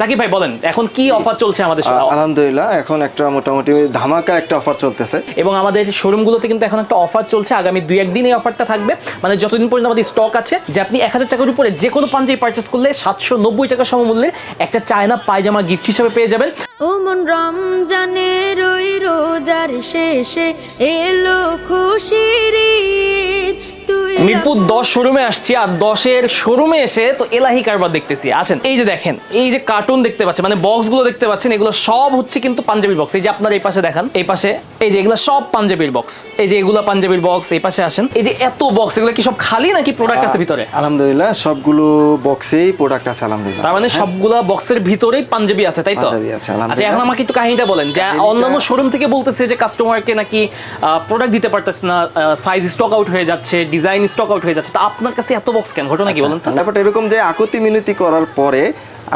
সাকিব ভাই বলেন এখন কি অফার চলছে আমাদের আলহামদুলিল্লাহ এখন একটা মোটামুটি ধামাকা একটা অফার চলতেছে। এবং আমাদের শোরুমগুলোতে কিন্তু এখন একটা অফার চলছে আগামী দুই একদিন এই অফারটা থাকবে। মানে যতদিন পর্যন্ত আমাদের স্টক আছে যে আপনি এক হাজার টাকার উপরে যে কোনো পাঞ্জাবি পারচেস করলে সাতশো নব্বই টাকা সমমূল্যে একটা চায়না পায়জামা গিফট হিসাবে পেয়ে যাবেন। ও মন রমজানের ওই রোজার শেষে এলো খুশির তুই মিরপুর দশ শোরুমে আসছি আর দশের শোরুমে এসে তো এলাহি কারবার দেখতেছি। আসেন এই যে দেখেন এই যে কার্টুন দেখতে পাচ্ছেন মানে বক্সগুলো দেখতে পাচ্ছেন এগুলো সব হচ্ছে কিন্তু পাঞ্জাবির বক্স এই যে আপনার এই পাশে দেখান এই পাশে এই যে এগুলো সব পাঞ্জাবির বক্স এই যে এগুলো পাঞ্জাবির বক্স এই পাশে আসেন। এই যে এত বক্স এগুলো কি সব খালি নাকি প্রোডাক্ট আছে ভিতরে? আলহামদুলিল্লাহ সবগুলো বক্সেই প্রোডাক্ট আছে আলহামদুলিল্লাহ। তার মানে সবগুলা বক্সের ভিতরেই পাঞ্জাবি আছে তাই তো। আচ্ছা এখন আমাকে একটু কাহিনীটা বলেন যে অন্যান্য শোরুম থেকে বলতেছে যে কাস্টমারকে নাকি প্রোডাক্ট দিতে পারতেছে না সাইজ স্টক আউট হয়ে যাচ্ছে ডিজাইন স্টক আউট হয়ে যাচ্ছে। তো আপনার কাছে এত বক্স কেন? ঘটনা কি বলেন তো? ব্যাপারটা এরকম যে আকুতি মিনতি করার পরে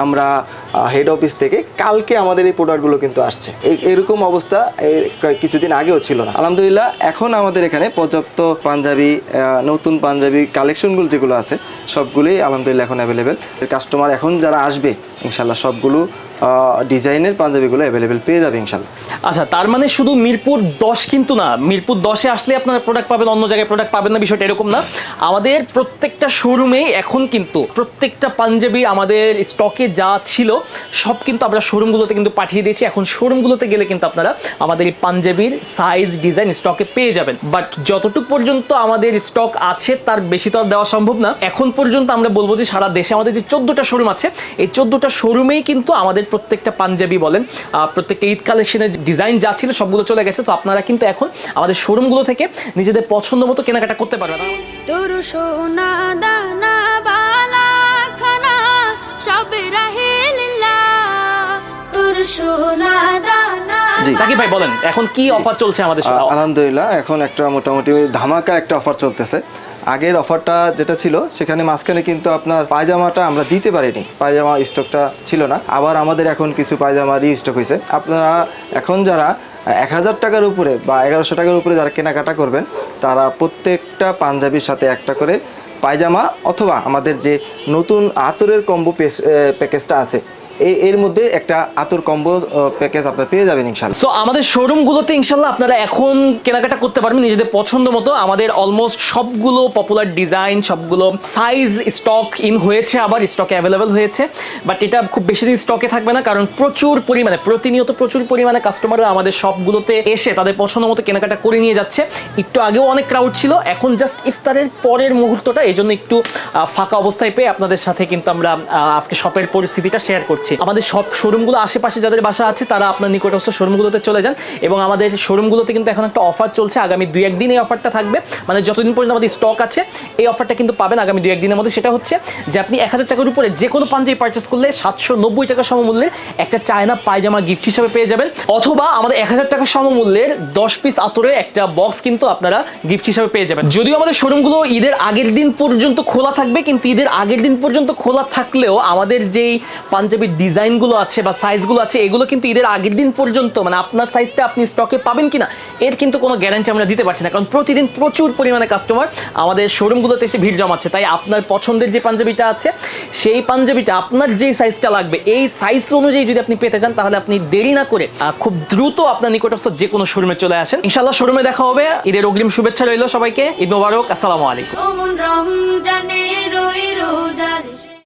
আমরা হেড অফিস থেকে কালকে আমাদের এই প্রোডাক্টগুলো কিন্তু আসছে। এই- এরকম অবস্থা এর কিছুদিন আগেও ছিল না। আলহামদুলিল্লাহ, এখন আমাদের এখানে পর্যাপ্ত পাঞ্জাবি নতুন পাঞ্জাবি কালেকশনগুলো যেগুলো আছে, সবগুলোই আলহামদুলিল্লাহ এখন অ্যাভেলেবেল কাস্টমার এখন যারা আসবে ইনশাল্লাহ সবগুলো ডিজাইনের পাঞ্জাবিগুলো অ্যাভেলেবেল পেয়ে যাবে ইনশাল্লাহ আচ্ছা তার মানে শুধু মিরপুর দশ কিন্তু না, মিরপুর দশে আসলে আপনারা প্রোডাক্ট পাবেন, অন্য জায়গায় প্রোডাক্ট পাবেন না, বিষয়টা এরকম না। আমাদের প্রত্যেকটা শোরুমেই এখন কিন্তু প্রত্যেকটা পাঞ্জাবি আমাদের স্টকে যা ছিল সব কিন্তু আমরা শোরুমগুলোতে কিন্তু পাঠিয়ে দিয়েছি। এখন শোরুমগুলোতে গেলে কিন্তু আপনারা আমাদের এই পাঞ্জাবির সাইজ ডিজাইন স্টকে পেয়ে যাবেন। বাট যতটুকু পর্যন্ত আমাদের স্টক আছে, তার বেশি তো আর দেওয়া সম্ভব না। এখন পর্যন্ত আমরা বলব যে সারা দেশে আমাদের যে চোদ্দটা শোরুম আছে, এই চোদ্দটা শোরুমেই কিন্তু আমাদের প্রত্যেকটা পাঞ্জাবি বলেন প্রত্যেকটা ঈদ কালেকশনের ডিজাইন যা ছিল সবগুলো চলে গেছে। তো আপনারা কিন্তু এখন আমাদের শোরুমগুলো থেকে নিজেদের পছন্দ মতো কেনাকাটা করতে পারবেন। সোনা দানা, বালা খানা, সব দানা জি। সাকিব ভাই বলেন এখন কি অফার চলছে আমাদের আলহামদুলিল্লাহ এখন একটা মোটামুটি ধামাকা একটা অফার চলতেছে। আগের অফারটা যেটা ছিল সেখানে মাঝখানে কিন্তু আপনার পায়জামাটা আমরা দিতে পারিনি। পায়জামা স্টকটা ছিল না। আবার আমাদের এখন কিছু পায়জামা রিস্টক হয়েছে আপনারা এখন যারা এক হাজার টাকার উপরে বা এগারোশো টাকার উপরে যারা কেনাকাটা করবেন তারা প্রত্যেকটা পাঞ্জাবির সাথে একটা করে পায়জামা অথবা আমাদের যে নতুন আতরের কম্বো প্যাকেজটা আছে এর মধ্যে একটা আতর কম্বো প্যাকেজ আপনারা পেয়ে যাবেন ইনশাল্লাহ সো আমাদের শোরুমগুলোতে ইনশাল্লাহ আপনারা এখন কেনাকাটা করতে পারবেন নিজেদের পছন্দ মতো। আমাদের অলমোস্ট সবগুলো পপুলার ডিজাইন সবগুলো সাইজ স্টক ইন হয়েছে আবার স্টকে অ্যাভেলেবেল হয়েছে। বাট এটা খুব বেশি দিন স্টকে থাকবে না, কারণ প্রচুর পরিমাণে, প্রতিনিয়ত প্রচুর পরিমাণে কাস্টমাররা আমাদের সবগুলোতে এসে তাদের পছন্দ মতো কেনাকাটা করে নিয়ে যাচ্ছে। একটু আগেও অনেক ক্রাউড ছিল, এখন জাস্ট ইফতারের পরের মুহূর্তটা এই জন্য একটু ফাঁকা অবস্থায় পেয়ে আপনাদের সাথে কিন্তু আমরা আজকে শপের পরিস্থিতিটা শেয়ার করছি। আমাদের সব শোরুমগুলো আশেপাশে যাদের বাসা আছে, তারা আপনার নিকটস্থ শোরুমগুলোতে চলে যান এবং আমাদের শোরুমগুলোতে কিন্তু এখন একটা অফার চলছে। আগামী দুই একদিন এই অফারটা থাকবে। মানে যতদিন পর্যন্ত আমাদের স্টক আছে, এই অফারটা কিন্তু পাবেন আগামী দুই একদিনের মধ্যে। সেটা হচ্ছে যে আপনি এক হাজার টাকার উপরে যে কোনো পাঞ্জাবি পারচেস করলে সাতশো নব্বই টাকা সমমূল্যে একটা চায়না পায়জামা গিফট হিসাবে পেয়ে যাবেন। অথবা আমাদের এক হাজার টাকা সমমূল্যের দশ পিস আতরের একটা বক্স কিন্তু আপনারা গিফট হিসাবে পেয়ে যাবেন। যদিও আমাদের শোরুমগুলো ঈদের আগের দিন পর্যন্ত খোলা থাকবে, কিন্তু ঈদের আগের দিন পর্যন্ত খোলা থাকলেও আমাদের যেই পাঞ্জাবির ডিজাইনগুলো আছে বা সাইজগুলো আছে, এগুলো কিন্তু ঈদের আগের দিন পর্যন্ত মানে আপনার সাইজটা আপনি স্টকে পাবেন কিনা, এর কিন্তু কোনো গ্যারান্টি আমরা দিতে পারছি না। কারণ প্রতিদিন প্রচুর পরিমাণে কাস্টমার আমাদের শোরুমগুলোতে এসে ভিড় জমাচ্ছে। তাই আপনার পছন্দের যে পাঞ্জাবিটা আছে, সেই পাঞ্জাবিটা আপনার যেই সাইজটা লাগবে, এই সাইজ অনুযায়ী যদি আপনি পেতে চান, তাহলে আপনি দেরি না করে খুব দ্রুত আপনার নিকটস্থ যে কোনো শোরুমে চলে আসেন। ইনশাল্লাহ শোরুমে দেখা হবে। ঈদের অগ্রিম শুভেচ্ছা রইল সবাইকে। ঈদ মোবারক। আসসালামু আলাইকুম।